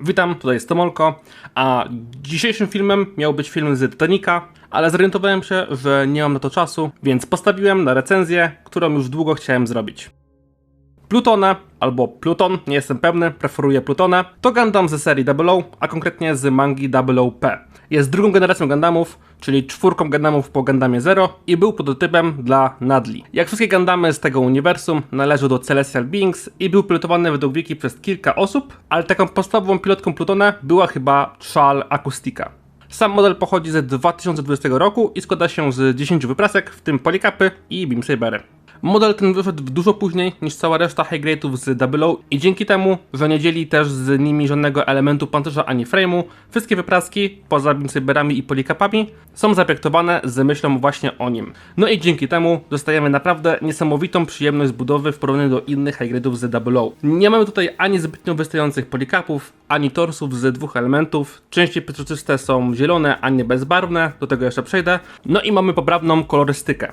Witam, tutaj jest Tomolko, a dzisiejszym filmem miał być film z Titanica, ale zorientowałem się, że nie mam na to czasu, więc postawiłem na recenzję, którą już długo chciałem zrobić. Plutone, albo Pluton, nie jestem pewny, preferuję Plutone, to Gundam ze serii Double O, a konkretnie z mangi Double O P. Jest drugą generacją Gundamów, czyli czwórką Gundamów po Gundamie Zero i był prototypem dla Nadli. Jak wszystkie Gundamy z tego uniwersum, należy do Celestial Beings i był pilotowany według wiki przez kilka osób, ale taką podstawową pilotką Plutona była chyba Chal Akustika. Sam model pochodzi z 2020 roku i składa się z 10 wyprasek, w tym polikapy i beamsabery. Model ten wyszedł dużo później niż cała reszta high grade'ów z Double O i dzięki temu, że nie dzieli też z nimi żadnego elementu pancerza ani frame'u, wszystkie wypraski, poza beamsaberami i polikapami, są zaprojektowane z myślą właśnie o nim. No i dzięki temu dostajemy naprawdę niesamowitą przyjemność budowy w porównaniu do innych high grade'ów z Double O. Nie mamy tutaj ani zbytnio wystających polikapów, ani torsów z dwóch elementów. Części przezroczyste są zielone, a nie bezbarwne, do tego jeszcze przejdę. No i mamy poprawną kolorystykę.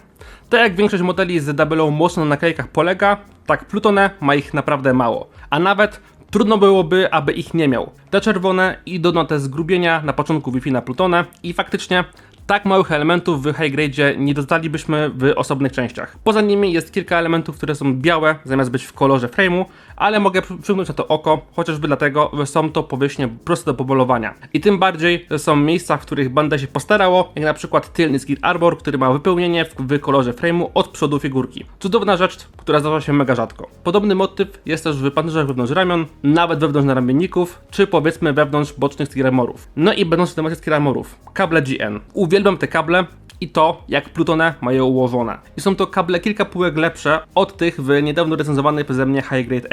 Tak jak większość modeli z O mocno na naklejkach polega, tak Plutone ma ich naprawdę mało. A nawet trudno byłoby, aby ich nie miał. Te czerwone idą te zgrubienia na początku Wi-Fi na Plutone i faktycznie tak małych elementów w high grade nie dostalibyśmy w osobnych częściach. Poza nimi jest kilka elementów, które są białe, zamiast być w kolorze frame'u, ale mogę przy- przymknąć na to oko, chociażby dlatego, że są to powierzchnie proste do pomalowania. I tym bardziej, że są miejsca, w których banda się postarało, jak na przykład tylny Skid Arbor, który ma wypełnienie w, kolorze frame'u od przodu figurki. Cudowna rzecz, która zdarza się mega rzadko. Podobny motyw jest też w pancerzach wewnątrz ramion, nawet wewnątrz naramienników, czy powiedzmy wewnątrz bocznych Skiremorów. No i będąc w temacie Skiremorów, kable GN. Uwielbiam te kable, i to, jak Plutone mają ułożone. I są to kable kilka półek lepsze od tych w niedawno recenzowanej przeze mnie High Grade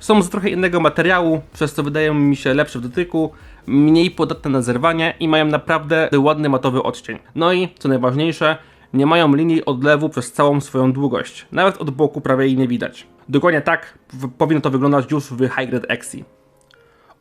Są z trochę innego materiału, przez co wydają mi się lepsze w dotyku, mniej podatne na zerwanie i mają naprawdę ładny matowy odcień. No i, co najważniejsze, nie mają linii odlewu przez całą swoją długość. Nawet od boku prawie jej nie widać. Dokładnie tak powinno to wyglądać już w High Grade Exi.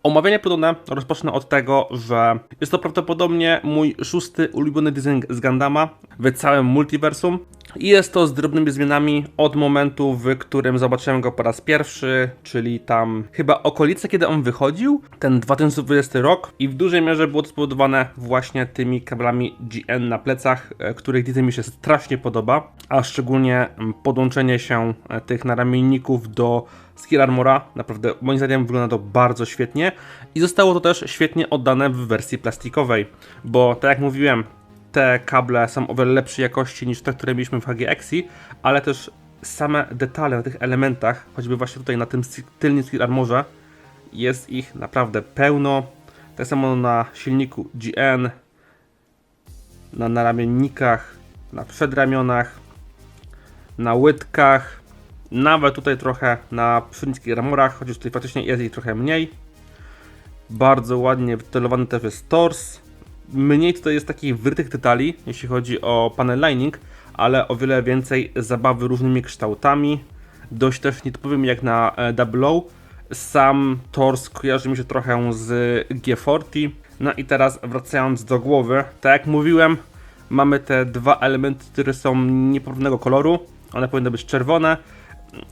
Omawianie Plutona rozpocznę od tego, że jest to prawdopodobnie mój szósty ulubiony design z Gundama w całym multiversum. I jest to z drobnymi zmianami od momentu, w którym zobaczyłem go po raz pierwszy, czyli tam chyba okolice, kiedy on wychodził, ten 2020 rok. I w dużej mierze było to spowodowane właśnie tymi kablami GN na plecach, e, których design mi się strasznie podoba, a szczególnie mm, podłączenie się e, tych naramienników do Skill Armora. Naprawdę moim zdaniem wygląda to bardzo świetnie i zostało to też świetnie oddane w wersji plastikowej, bo tak jak mówiłem, te kable są o wiele lepszej jakości niż te, które mieliśmy w HGXi, ale też same detale na tych elementach, choćby właśnie tutaj na tym tylnym Skill Armorze, jest ich naprawdę pełno. Tak samo na silniku GN, na naramiennikach, na przedramionach, na łydkach, nawet tutaj trochę na przednickich ramorach, chociaż tutaj faktycznie jest ich trochę mniej. Bardzo ładnie wytylowany też jest tors. Mniej tutaj jest takich wrytych detali, jeśli chodzi o panel lining, ale o wiele więcej zabawy różnymi kształtami. Dość też nietypowym jak na e, Double O. Sam tors kojarzy mi się trochę z G40. No i teraz wracając do głowy, tak jak mówiłem, mamy te dwa elementy, które są niepewnego koloru. One powinny być czerwone.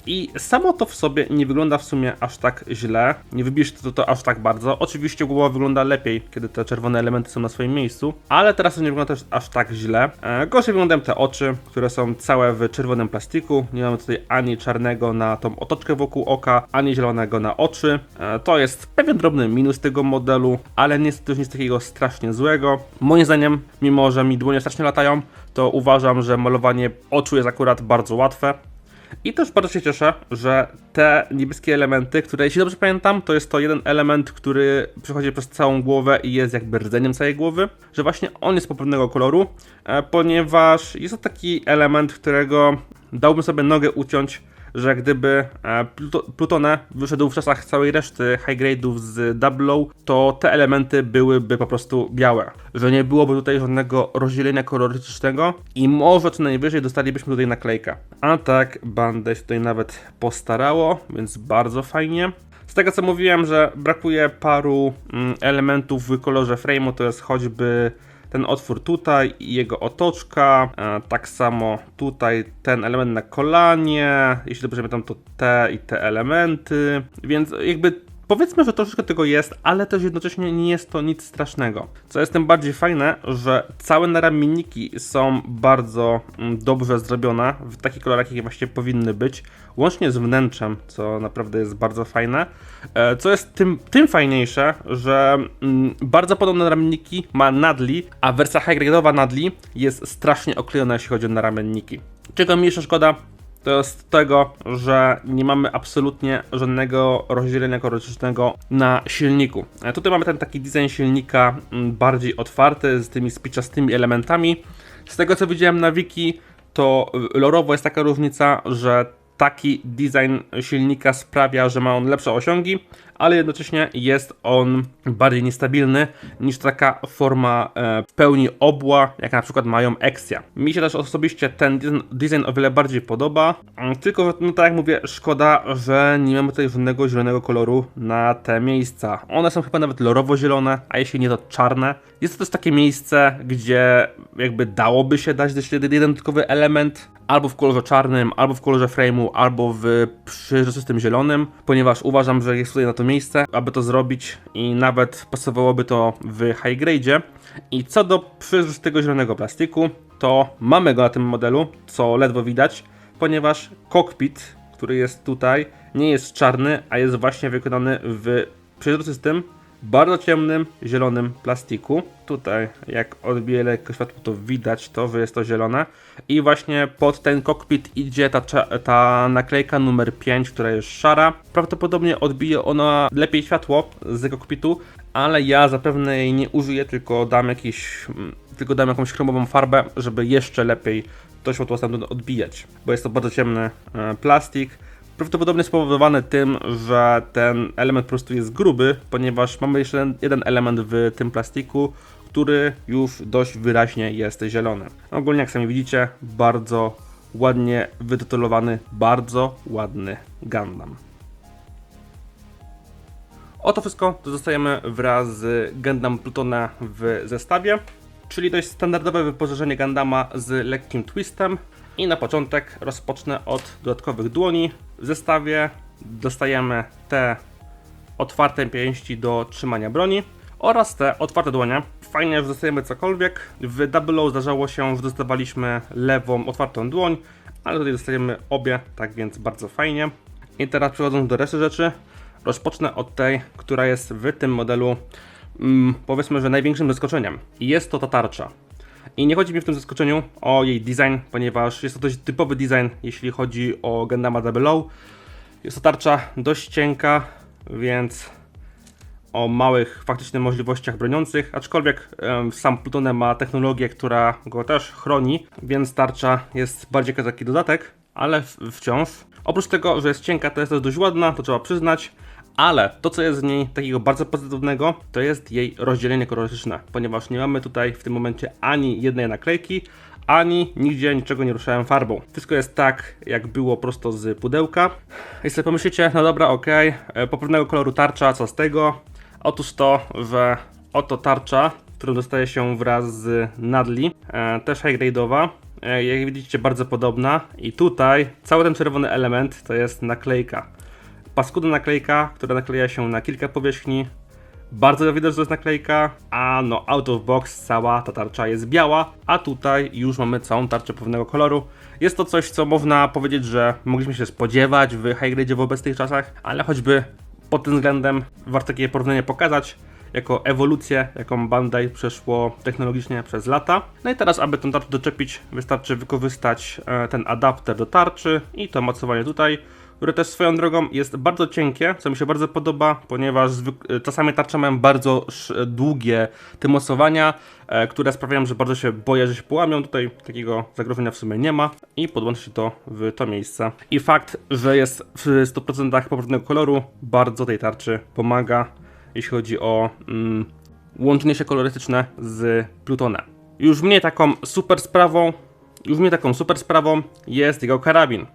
I samo to w sobie nie wygląda w sumie aż tak źle. Nie wybierz to, to aż tak bardzo. Oczywiście głowa wygląda lepiej, kiedy te czerwone elementy są na swoim miejscu, ale teraz to nie wygląda też aż tak źle. E, gorzej wyglądają te oczy, które są całe w czerwonym plastiku. Nie mamy tutaj ani czarnego na tą otoczkę wokół oka, ani zielonego na oczy. E, to jest pewien drobny minus tego modelu, ale nie jest też nic takiego strasznie złego. Moim zdaniem, mimo że mi dłonie strasznie latają, to uważam, że malowanie oczu jest akurat bardzo łatwe. I też bardzo się cieszę, że te niebieskie elementy, które jeśli dobrze pamiętam, to jest to jeden element, który przechodzi przez całą głowę i jest jakby rdzeniem całej głowy, że właśnie on jest poprawnego koloru, e, ponieważ jest to taki element, którego dałbym sobie nogę uciąć, że gdyby e, Pluto, Plutone wyszedł w czasach całej reszty high grade'ów z Double to te elementy byłyby po prostu białe. Że nie byłoby tutaj żadnego rozdzielenia kolorystycznego i może co najwyżej dostalibyśmy tutaj naklejkę. A tak, banda się tutaj nawet postarało, więc bardzo fajnie. Z tego co mówiłem, że brakuje paru mm, elementów w kolorze frame'u, to jest choćby ten otwór tutaj i jego otoczka, e, tak samo tutaj ten element na kolanie, jeśli dobrze pamiętam to te i te elementy, więc jakby Powiedzmy, że troszeczkę tego jest, ale też jednocześnie nie jest to nic strasznego. Co jest tym bardziej fajne, że całe naramienniki są bardzo mm, dobrze zrobione, w takich kolorach, jakie właśnie powinny być, łącznie z wnętrzem, co naprawdę jest bardzo fajne. E, Co jest tym, tym fajniejsze, że mm, bardzo podobne naramienniki ma Nadli, a wersja high grade'owa Nadli jest strasznie oklejona, jeśli chodzi o naramienniki. Czego mniejsza szkoda, to jest tego, że nie mamy absolutnie żadnego rozdzielenia kolorystycznego na silniku. E, Tutaj mamy ten taki design silnika mm, bardziej otwarty, z tymi spiczastymi elementami. Z tego co widziałem na wiki, to lorowo jest taka różnica, że taki design silnika sprawia, że ma on lepsze osiągi, ale jednocześnie jest on bardziej niestabilny niż taka forma e, w pełni obła, jak na przykład mają Exia. Mi się też osobiście ten design, o wiele bardziej podoba, tylko no tak jak mówię, szkoda, że nie mamy tutaj żadnego zielonego koloru na te miejsca. One są chyba nawet lorowo-zielone, a jeśli nie to czarne. Jest to też takie miejsce, gdzie jakby dałoby się dać też jeden dodatkowy element, albo w kolorze czarnym, albo w kolorze frame'u, albo w przejrzystym zielonym, ponieważ uważam, że jest tutaj na to miejsce, aby to zrobić i nawet pasowałoby to w high grade. I co do przejrzystego zielonego plastiku, to mamy go na tym modelu, co ledwo widać, ponieważ kokpit, który jest tutaj, nie jest czarny, a jest właśnie wykonany w przejrzystym, bardzo ciemnym, zielonym plastiku. Tutaj, jak odbije lekko światło, to widać to, że jest to zielone. I właśnie pod ten kokpit idzie ta, ta naklejka numer 5, która jest szara. Prawdopodobnie odbije ona lepiej światło z kokpitu, ale ja zapewne jej nie użyję, tylko dam jakiś, mm, tylko dam jakąś chromową farbę, żeby jeszcze lepiej to światło stamtąd odbijać. Bo jest to bardzo ciemny e, plastik. Prawdopodobnie spowodowany tym, że ten element po prostu jest gruby, ponieważ mamy jeszcze jeden, element w tym plastiku, który już dość wyraźnie jest zielony. Ogólnie, jak sami widzicie, bardzo ładnie wytytułowany, bardzo ładny Gundam. Oto wszystko to zostajemy wraz z Gundam Plutona w zestawie, czyli dość standardowe wyposażenie Gundama z lekkim twistem. I na początek rozpocznę od dodatkowych dłoni. W zestawie dostajemy te otwarte pięści do trzymania broni oraz te otwarte dłonie. Fajnie, że dostajemy cokolwiek. W Double zdarzało się, że dostawaliśmy lewą otwartą dłoń, ale tutaj dostajemy obie, tak więc bardzo fajnie. I teraz przechodząc do reszty rzeczy, rozpocznę od tej, która jest w tym modelu, mm, powiedzmy, że największym zaskoczeniem. Jest to ta tarcza. I nie chodzi mi w tym zaskoczeniu o jej design, ponieważ jest to dość typowy design, jeśli chodzi o Gundama Double O. Jest to tarcza dość cienka, więc o małych faktycznych możliwościach broniących, aczkolwiek sam Pluton ma technologię, która go też chroni, więc tarcza jest bardziej jak taki dodatek, ale wciąż. Oprócz tego, że jest cienka, to jest też dość ładna, to trzeba przyznać, ale to, co jest w niej takiego bardzo pozytywnego, to jest jej rozdzielenie kolorystyczne, ponieważ nie mamy tutaj w tym momencie ani jednej naklejki, ani nigdzie niczego nie ruszałem farbą. Wszystko jest tak, jak było prosto z pudełka. I sobie pomyślicie, no dobra, okej, okay, poprawnego koloru tarcza, co z tego? Otóż to, że oto tarcza, którą dostaje się wraz z Nadli, e, też high grade'owa, e, jak widzicie bardzo podobna i tutaj cały ten czerwony element to jest naklejka. Paskudna naklejka, która nakleja się na kilka powierzchni, bardzo widać, że to jest naklejka, a no out of box cała ta tarcza jest biała, a tutaj już mamy całą tarczę pewnego koloru. Jest to coś, co można powiedzieć, że mogliśmy się spodziewać w high grade w obecnych czasach, ale choćby pod tym względem warto takie porównanie pokazać jako ewolucję, jaką Bandai przeszło technologicznie przez lata. No i teraz, aby tę tarczę doczepić, wystarczy wykorzystać e, ten adapter do tarczy i to mocowanie tutaj, które też swoją drogą jest bardzo cienkie, co mi się bardzo podoba, ponieważ zwyk- czasami tarcze mają bardzo sz- długie te mocowania, e, które sprawiają, że bardzo się boję, że się połamią. Tutaj takiego zagrożenia w sumie nie ma i podłączy się to w to miejsce. I fakt, że jest w 100% poprawnego koloru, bardzo tej tarczy pomaga, jeśli chodzi o mm, łączenie się kolorystyczne z Plutonem. Już mnie taką super sprawą, już mnie taką super sprawą jest jego karabin.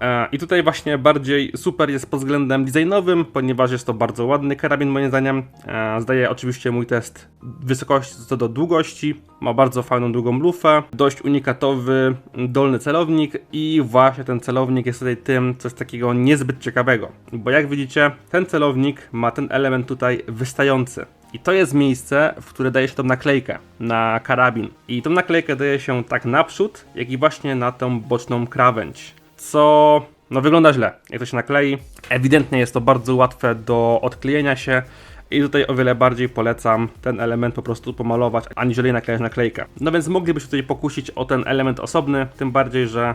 E, I tutaj właśnie bardziej super jest pod względem designowym, ponieważ jest to bardzo ładny karabin moim zdaniem. E, Zdaje oczywiście mój test wysokości co do długości. Ma bardzo fajną długą lufę, dość unikatowy dolny celownik i właśnie ten celownik jest tutaj tym, co jest takiego niezbyt ciekawego. Bo jak widzicie, ten celownik ma ten element tutaj wystający. I to jest miejsce, w które daje się tą naklejkę na karabin. I tą naklejkę daje się tak naprzód, jak i właśnie na tą boczną krawędź. Co no wygląda źle, jak to się naklei. Ewidentnie jest to bardzo łatwe do odklejenia się. I tutaj o wiele bardziej polecam ten element po prostu pomalować, aniżeli naklejać naklejkę. No więc moglibyśmy tutaj pokusić o ten element osobny, tym bardziej, że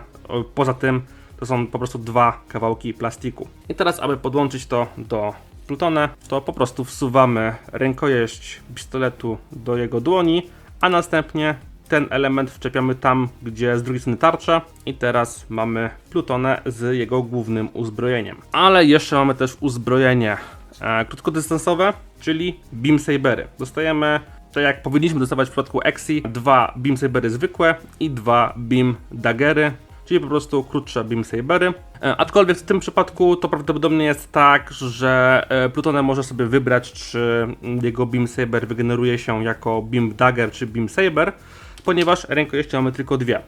poza tym to są po prostu dwa kawałki plastiku. I teraz, aby podłączyć to do Plutona, to po prostu wsuwamy rękojeść pistoletu do jego dłoni, a następnie ten element wczepiamy tam, gdzie z drugiej strony tarcza i teraz mamy Plutonę z jego głównym uzbrojeniem. Ale jeszcze mamy też uzbrojenie e, krótkodystansowe, czyli Beam Sabery. Dostajemy, tak jak powinniśmy dostawać w przypadku Exi, dwa Beam Sabery zwykłe i dwa Beam Daggery, czyli po prostu krótsze Beam Sabery. E, aczkolwiek w tym przypadku to prawdopodobnie jest tak, że e, Plutonę może sobie wybrać, czy jego Beam Saber wygeneruje się jako Beam Dagger czy Beam Saber, ponieważ rękojeści mamy tylko dwie.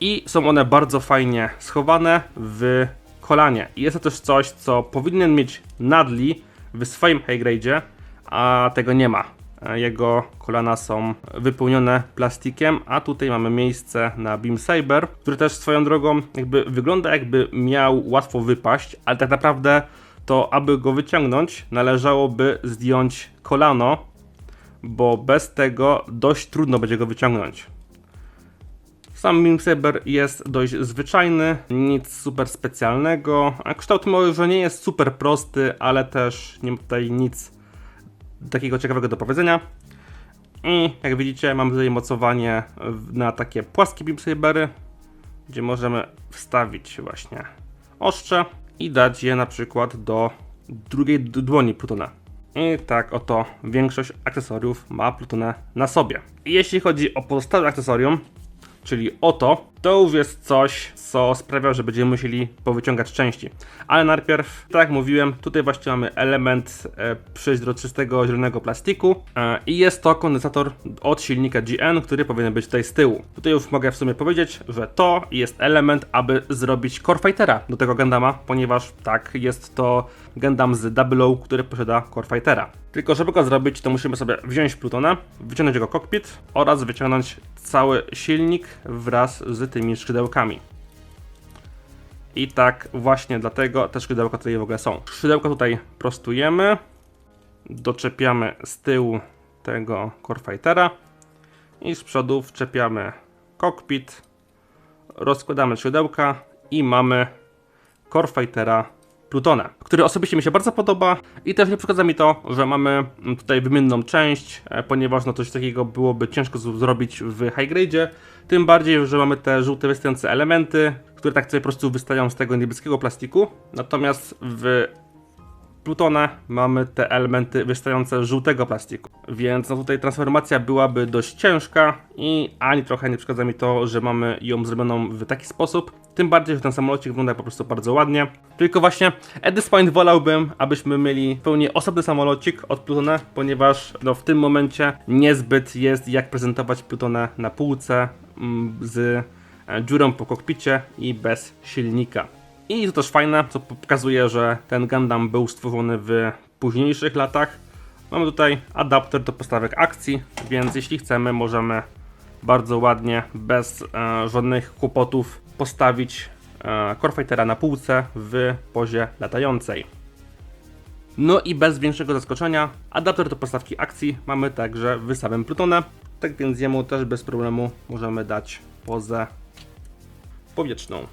I są one bardzo fajnie schowane w kolanie. I jest to też coś, co powinien mieć Nadli w swoim high grade'zie, a tego nie ma. Jego kolana są wypełnione plastikiem, a tutaj mamy miejsce na Beam Saber, który też swoją drogą jakby wygląda jakby miał łatwo wypaść, ale tak naprawdę to aby go wyciągnąć należałoby zdjąć kolano, bo bez tego dość trudno będzie go wyciągnąć. Sam Beam Saber jest dość zwyczajny, nic super specjalnego. A kształt może nie jest super prosty, ale też nie ma tutaj nic takiego ciekawego do powiedzenia. I jak widzicie, mamy tutaj mocowanie na takie płaskie Beam Sabery, gdzie możemy wstawić właśnie ostrze i dać je na przykład do drugiej dłoni Plutona. I tak oto większość akcesoriów ma Plutonę na sobie. Jeśli chodzi o pozostałe akcesorium, czyli oto, to już jest coś, co sprawia, że będziemy musieli powyciągać części. Ale najpierw, tak jak mówiłem, tutaj właśnie mamy element e, przeźroczystego zielonego plastiku e, i jest to kondensator od silnika GN, który powinien być tutaj z tyłu. Tutaj już mogę w sumie powiedzieć, że to jest element, aby zrobić Core Fightera do tego Gundama, ponieważ tak, jest to Gundam z Double O, który posiada Core Fightera. Tylko żeby go zrobić, to musimy sobie wziąć Plutona, wyciągnąć jego kokpit oraz wyciągnąć cały silnik wraz z tymi skrzydełkami. I tak właśnie dlatego te skrzydełka tutaj w ogóle są. Skrzydełka tutaj prostujemy, doczepiamy z tyłu tego Core Fightera i z przodu wczepiamy kokpit, rozkładamy skrzydełka i mamy Core Fightera Plutona, który osobiście mi się bardzo podoba i też nie przeszkadza mi to, że mamy tutaj wymienną część, e, ponieważ no coś takiego byłoby ciężko zrobić w high grade, tym bardziej, że mamy te żółte wystające elementy, które tak sobie po prostu wystają z tego niebieskiego plastiku, natomiast w Plutona mamy te elementy wystające żółtego plastiku. Więc no tutaj transformacja byłaby dość ciężka i ani trochę nie przeszkadza mi to, że mamy ją zrobioną w taki sposób. Tym bardziej, że ten samolocik wygląda po prostu bardzo ładnie. Tylko właśnie at this point wolałbym, abyśmy mieli pełni osobny samolocik od Plutona, ponieważ no, w tym momencie niezbyt jest jak prezentować Plutona na półce mm, z e, dziurą po kokpicie i bez silnika. I to też fajne, co pokazuje, że ten Gundam był stworzony w późniejszych latach. Mamy tutaj adapter do postawek akcji, więc jeśli chcemy, możemy bardzo ładnie, bez e, żadnych kłopotów postawić e, Core Fightera na półce w pozie latającej. No i bez większego zaskoczenia, adapter do postawki akcji mamy także w samym Plutona, tak więc jemu też bez problemu możemy dać pozę powietrzną.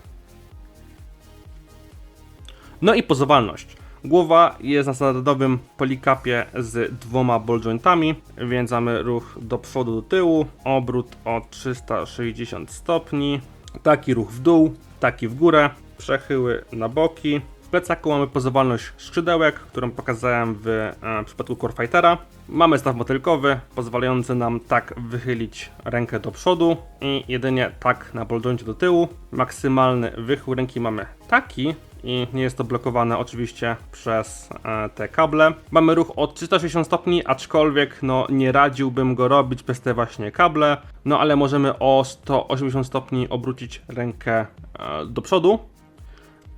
No i pozowalność. Głowa jest na standardowym polikapie z dwoma ball jointami, więc mamy ruch do przodu, do tyłu, obrót o 360 stopni, taki ruch w dół, taki w górę, przechyły na boki. W plecaku mamy pozowalność skrzydełek, którą pokazałem w e, przypadku Core Fightera. Mamy staw motylkowy, pozwalający nam tak wychylić rękę do przodu i jedynie tak na boldońcie do tyłu. Maksymalny wychył ręki mamy taki, i nie jest to blokowane oczywiście przez e, te kable. Mamy ruch od 360 stopni, aczkolwiek no nie radziłbym go robić przez te właśnie kable, no ale możemy o 180 stopni obrócić rękę e, do przodu,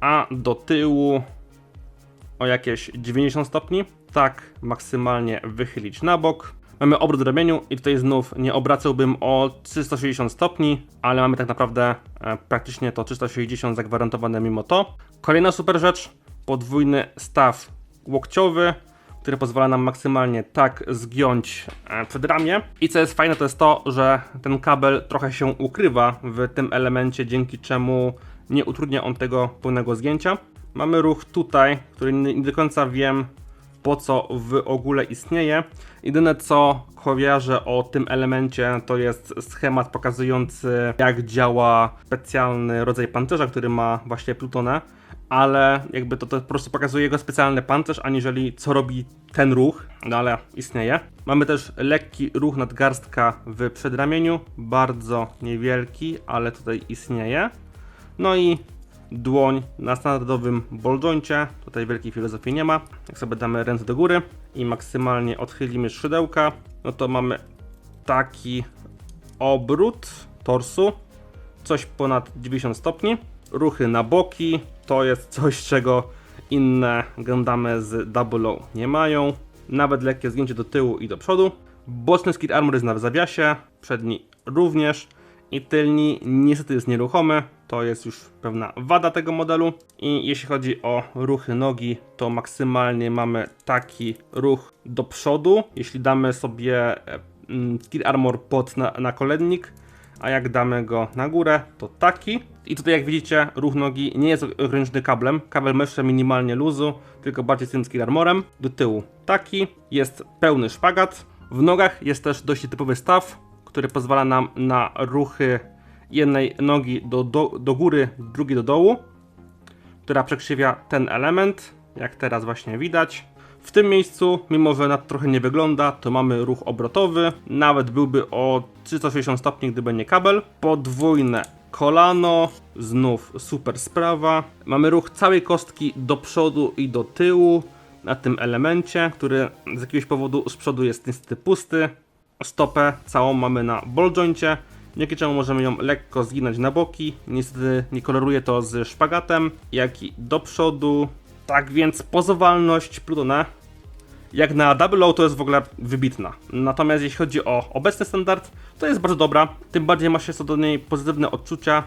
a do tyłu o jakieś 90 stopni, tak maksymalnie wychylić na bok. Mamy obrót w ramieniu i tutaj znów nie obracałbym o 360 stopni, ale mamy tak naprawdę e, praktycznie to 360 zagwarantowane mimo to. Kolejna super rzecz, podwójny staw łokciowy, który pozwala nam maksymalnie tak zgiąć e, przedramię. I co jest fajne, to jest to, że ten kabel trochę się ukrywa w tym elemencie, dzięki czemu nie utrudnia on tego pełnego zgięcia. Mamy ruch tutaj, który nie nie do końca wiem, po co w ogóle istnieje. Jedyne co kojarzę o tym elemencie to jest schemat pokazujący jak działa specjalny rodzaj pancerza, który ma właśnie Plutonę, ale jakby to, to po prostu pokazuje jego specjalny pancerz, aniżeli co robi ten ruch, no ale istnieje. Mamy też lekki ruch nadgarstka w przedramieniu, bardzo niewielki, ale tutaj istnieje. No i dłoń na standardowym boljoincie. Tutaj wielkiej filozofii nie ma. Jak sobie damy ręce do góry i maksymalnie odchylimy szydełka, no to mamy taki obrót torsu, coś ponad 90 stopni. Ruchy na boki to jest coś, czego inne Gundamy z Double O nie mają. Nawet lekkie zgięcie do tyłu i do przodu. Boczny skid armor jest na zawiasie, przedni również i tylni niestety jest nieruchomy. To jest już pewna wada tego modelu. I jeśli chodzi o ruchy nogi, to maksymalnie mamy taki ruch do przodu. Jeśli damy sobie mm, skid armor pod na, na a jak damy go na górę, to taki. I tutaj jak widzicie, ruch nogi nie jest ograniczony kablem. Kabel jeszcze minimalnie luzu, tylko bardziej z tym skid armorem. Do tyłu taki. Jest pełny szpagat. W nogach jest też dość typowy staw, który pozwala nam na ruchy jednej nogi do, do, do góry, drugiej do dołu, która przekrzywia ten element, jak teraz właśnie widać. W tym miejscu, mimo że na to trochę nie wygląda, to mamy ruch obrotowy, nawet byłby o 360 stopni, gdyby nie kabel. Podwójne kolano, znów super sprawa. Mamy ruch całej kostki do przodu i do tyłu na tym elemencie, który z jakiegoś powodu z przodu jest niestety pusty. Stopę całą mamy na ball joincie, dzięki czemu możemy ją lekko zginać na boki. Niestety nie koloruje to z szpagatem, jak i do przodu. Tak więc pozowalność Plutona jak na Double O to jest w ogóle wybitna. Natomiast jeśli chodzi o obecny standard, to jest bardzo dobra. Tym bardziej ma się co do niej pozytywne odczucia,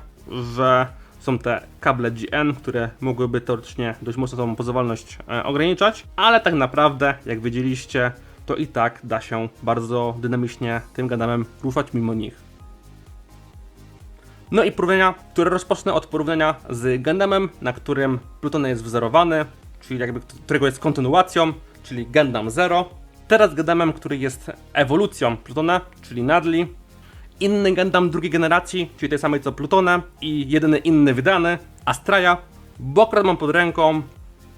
że są te kable GN, które mogłyby teoretycznie dość mocno tą pozowalność e, ograniczać, ale tak naprawdę, jak widzieliście, to i tak da się bardzo dynamicznie tym Gundamem ruszać mimo nich. No i porównania, które rozpocznę od porównania z Gundamem, na którym Pluton jest wzorowany, czyli jakby którego jest kontynuacją, czyli Gundam Zero. Teraz Gundamem, który jest ewolucją Plutona, czyli Nadli. Inny Gundam drugiej generacji, czyli tej samej co Plutona i jedyny inny wydany, Astraja. Bo akurat mam pod ręką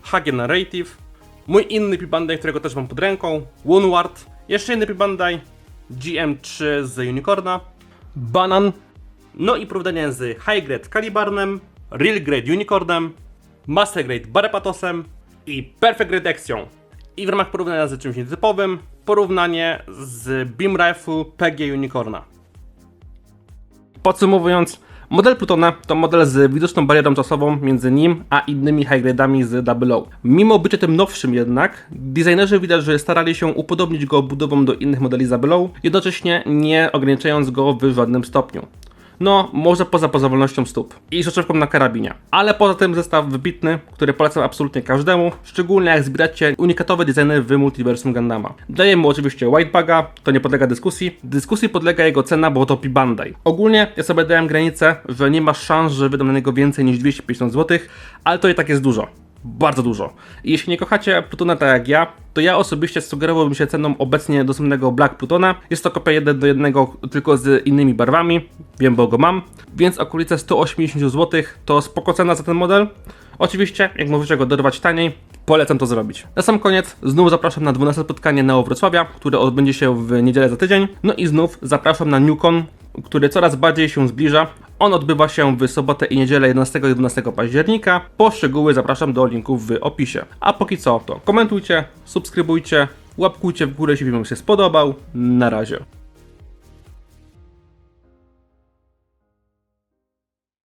HG Narrative. Mój inny P-Bandai, którego też mam pod ręką, Woundward. Jeszcze inny P-Bandai, GM3 z Unicorna. Banan, no i porównanie z High Grade Calibarnem, Real Grade Unicornem, Master Grade Barepatosem i Perfect Grade Action. I w ramach porównania z czymś nietypowym, porównanie z Beam Rifle PG Unicorna. Podsumowując, model Plutona to model z widoczną barierą czasową między nim a innymi high grade'ami z Double O. Mimo bycia tym nowszym jednak, designerzy widać, że starali się upodobnić go budową do innych modeli Double O, jednocześnie nie ograniczając go w żadnym stopniu. No, może poza pozawolnością stóp i soczewką na karabinie. Ale poza tym zestaw wybitny, który polecam absolutnie każdemu, szczególnie jak zbieracie unikatowe designy w multiversum Gundama. Daje mu oczywiście whitebaga, to nie podlega dyskusji. Dyskusji podlega jego cena, bo to Bandai. Ogólnie ja sobie dałem granicę, że nie ma szans, że wydam na niego więcej niż 250 zł, ale to i tak jest dużo. Bardzo dużo. I jeśli nie kochacie Plutona tak jak ja, to ja osobiście sugerowałbym się ceną obecnie dostępnego Black Plutona. Jest to kopia 1 do 1 tylko z innymi barwami. Wiem, bo go mam. Więc okolice 180 zł to spoko cena za ten model. Oczywiście, jak możecie go dorwać taniej, polecam to zrobić. Na sam koniec znów zapraszam na 12 spotkanie Neo Wrocławia, które odbędzie się w niedzielę za tydzień. No i znów zapraszam na Newcon, który coraz bardziej się zbliża. On odbywa się w sobotę i niedzielę 11 i 12 października. Po szczegóły zapraszam do linków w opisie. A póki co to komentujcie, subskrybujcie, łapkujcie w górę, jeśli film się spodobał. Na razie.